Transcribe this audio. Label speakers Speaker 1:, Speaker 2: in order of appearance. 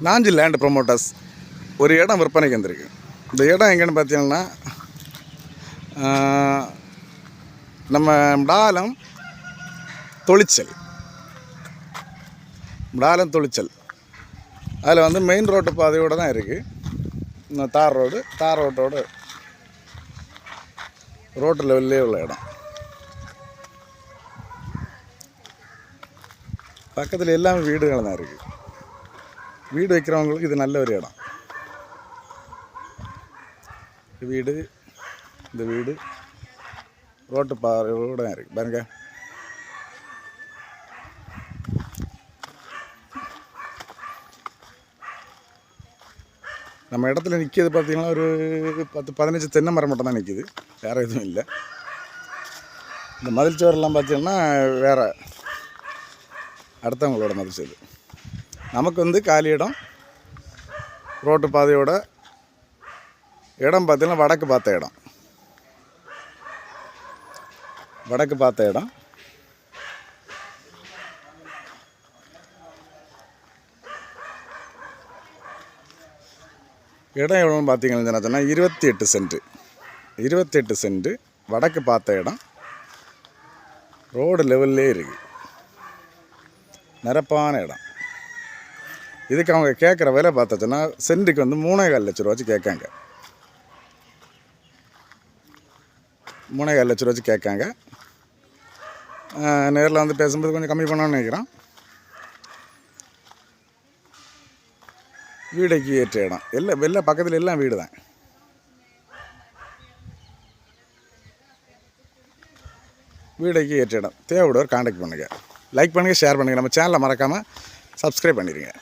Speaker 1: Nanji land promoters ஒரு இடம் விற்பனைக்கு வந்திருக்கு இந்த இடம் எங்கேன்னு பார்த்தீங்கன்னா நம்ம டாலம் தொழிற்சல் டாலம் தொழிற்சல் அதில் வந்து மெயின் ரோட்டு பாதையோடு தான் இருக்குது தார் ரோடு தார் ரோட்டோட ரோட்டு லெவல்லே உள்ள இடம். பக்கத்தில் எல்லாமே வீடுகள் தான் இருக்குது வீடு வைக்கிறவங்களுக்கு இது நல்ல ஒரு இடம். வீடு இந்த வீடு ரோட்டு பாறையோட தான் இருக்குது பாருங்க. நம்ம இடத்துல நிற்கிறது பார்த்தீங்கன்னா ஒரு பத்து பதினஞ்சு தென்னை மரம் மட்டும் தான் நிற்கிது வேறு எதுவும் இல்லை. இந்த மதில் சுவரெல்லாம் பார்த்தீங்கன்னா வேறு. அடுத்தவங்களோட மதில் சுவர். நமக்கு வந்து காலி இடம். ரோட்டு பாதையோட இடம் பார்த்தீங்கன்னா வடக்கு பார்த்த இடம். வடக்கு பார்த்த இடம். இடம் எவ்வளோன்னு பார்த்தீங்கன்னா சொன்னால் இருபத்தி எட்டு சென்ட்டு இருபத்தி எட்டு சென்ட்டு வடக்கு பார்த்த இடம். ரோடு லெவல்லே இருக்குது நிரப்பான இடம். இதுக்கு அவங்க கேட்குற விலை பார்த்தாச்சுன்னா சென்ட்டுக்கு வந்து மூணே கால் லட்ச ரூபாச்சு கேட்காங்க. மூணே கால் லட்ச ரூபா வச்சு கேட்காங்க நேரில் வந்து பேசும்போது கொஞ்சம் கம்மி பண்ணணும்னு நினைக்கிறேன். வீடைக்கு ஏற்ற இடம். எல்லாம் வெளில பக்கத்தில் எல்லாம் வீடு தான் வீடைக்கு ஏற்ற இடம். தேவைப்படுவர் காண்டாக்ட் பண்ணுங்கள் லைக் பண்ணுங்கள் ஷேர் பண்ணுங்கள் நம்ம சேனலை மறக்காமல் சப்ஸ்கிரைப் பண்ணிடுங்க